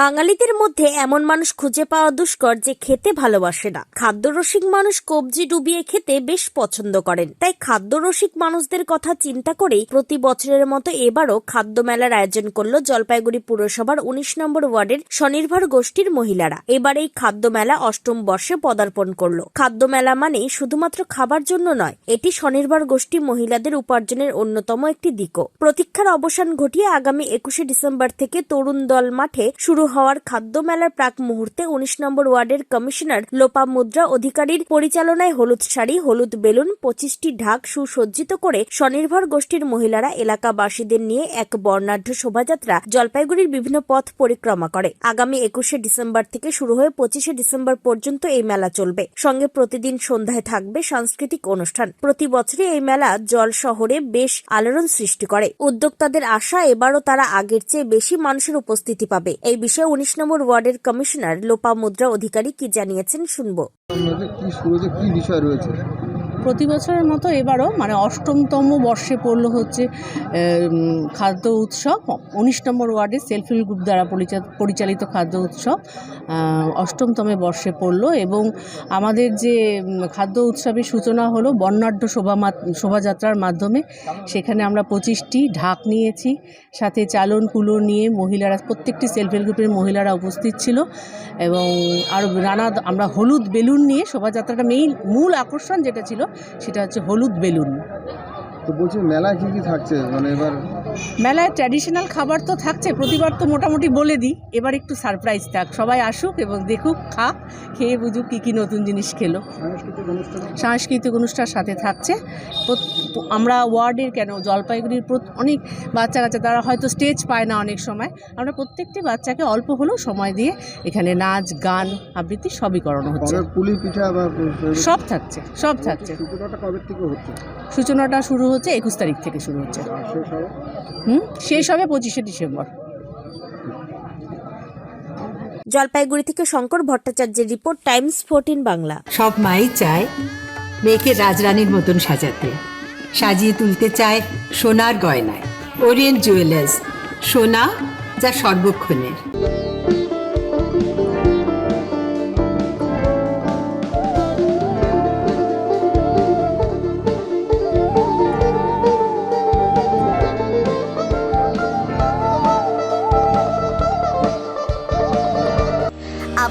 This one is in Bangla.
বাঙালিদের মধ্যে এমন মানুষ খুঁজে পাওয়া দুষ্কর যে খেতে ভালোবাসে না। খাদ্যরসিক মানুষ কবজি ডুবিয়ে খেতে বেশ পছন্দ করেন। তাই খাদ্যরসিক মানুষদের কথা চিন্তা করেই প্রতি বছরের মতো এবারও খাদ্য মেলার আয়োজন করল জলপাইগুড়ি পুরসভার উনিশ নম্বর ওয়ার্ডের স্বনির্ভর গোষ্ঠীর মহিলারা। এবার এই খাদ্য মেলা অষ্টম বর্ষে পদার্পণ করল। খাদ্য মেলা মানে শুধুমাত্র খাবার জন্য নয়, এটি স্বনির্ভর গোষ্ঠী মহিলাদের উপার্জনের অন্যতম একটি দিকও। প্রতীক্ষার অবসান ঘটিয়ে আগামী একুশে ডিসেম্বর থেকে তরুণ দল মাঠে শুরু হওয়ার খাদ্য মেলার প্রাক মুহূর্তে উনিশ নম্বর ওয়ার্ডের কমিশনার লোপা মুদ্রা অধিকারীর পরিচালনায় হলুদ শাড়ি, হলুদ বেলুন, পঁচিশটি ঢাক সুসজ্জিত করে স্বনির্ভর গোষ্ঠীর মহিলারা এলাকাবাসীদের নিয়ে এক বর্ণাঢ্য শোভাযাত্রা জলপাইগুড়ির বিভিন্ন পথ পরিক্রমা করে। আগামী একুশে ডিসেম্বর থেকে শুরু হয়ে পঁচিশে ডিসেম্বর পর্যন্ত এই মেলা চলবে। সঙ্গে প্রতিদিন সন্ধ্যায় থাকবে সাংস্কৃতিক অনুষ্ঠান। প্রতি বছরই এই মেলা জল শহরে বেশ আলোড়ন সৃষ্টি করে। উদ্যোক্তাদের আশা এবারও তারা আগের চেয়ে বেশি মানুষের উপস্থিতি পাবে। এই বিষয়ে উনিশ নম্বর ওয়ার্ডের কমিশনার লোপা মুদ্রা অধিকারী কি জানিয়েছেন শুনব। কি বিষয় রয়েছে? প্রতি বছরের মতো এবারও মানে অষ্টমতম বর্ষে পড়ল হচ্ছে খাদ্য উৎসব। উনিশ নম্বর ওয়ার্ডে সেলফ হেল্প গ্রুপ দ্বারা পরিচা- পরিচালিত খাদ্য উৎসব অষ্টমতমে বর্ষে পড়ল এবং আমাদের যে খাদ্য উৎসবের সূচনা হলো বর্ণাঢ্য শোভা শোভাযাত্রার মাধ্যমে। সেখানে আমরা পঁচিশটি ঢাক নিয়েছি, সাথে চালন কুলো নিয়ে মহিলারা, প্রত্যেকটি সেলফ হেল্প গ্রুপের মহিলারা উপস্থিত ছিল এবং আরও নানা, আমরা হলুদ বেলুন নিয়ে শোভাযাত্রাটা মেইন, মূল আকর্ষণ যেটা ছিল সেটা হচ্ছে হলুদ বেলুন। তো বলছি মেলায় কী কী থাকছে? মানে এবার মেলায় ট্র্যাডিশনাল খাবার তো থাকছে প্রতিবার তো মোটামুটি বলে দিই। এবার একটু সারপ্রাইজ থাক সবাই আসুক এবং দেখুক খাক খেয়ে বুঝুক কী কী নতুন জিনিস খেলো। সাংস্কৃতিক অনুষ্ঠান? সাথে থাকছে। আমরা ওয়ার্ডের কেন জলপাইগুড়ির অনেক বাচ্চা কাচ্চা তারা হয়তো স্টেজ পায় না অনেক সময়। আমরা প্রত্যেকটি বাচ্চাকে অল্প হলেও সময় দিয়ে এখানে নাচ গান আবৃত্তি সবই করানো হচ্ছে। পুলি পিঠা সব থাকছে সব থাকছে। সূচনাটা শুরু হচ্ছে একুশ তারিখ থেকে শুরু হচ্ছে। হুম? শেষ হবে পঁচিশে ডিসেম্বর। জলপাইগুড়ি থেকে শঙ্কর ভট্টাচার্যের রিপোর্ট টাইমস ফোরটিন বাংলা। সব মাই চায় মেয়েকে রাজরানীর মতন সাজাতে। সাজিয়ে তুলতে চায় সোনার গয়নায়। ওরিয়েন্ট জুয়েলার্স সোনা যা সর্বক্ষণের।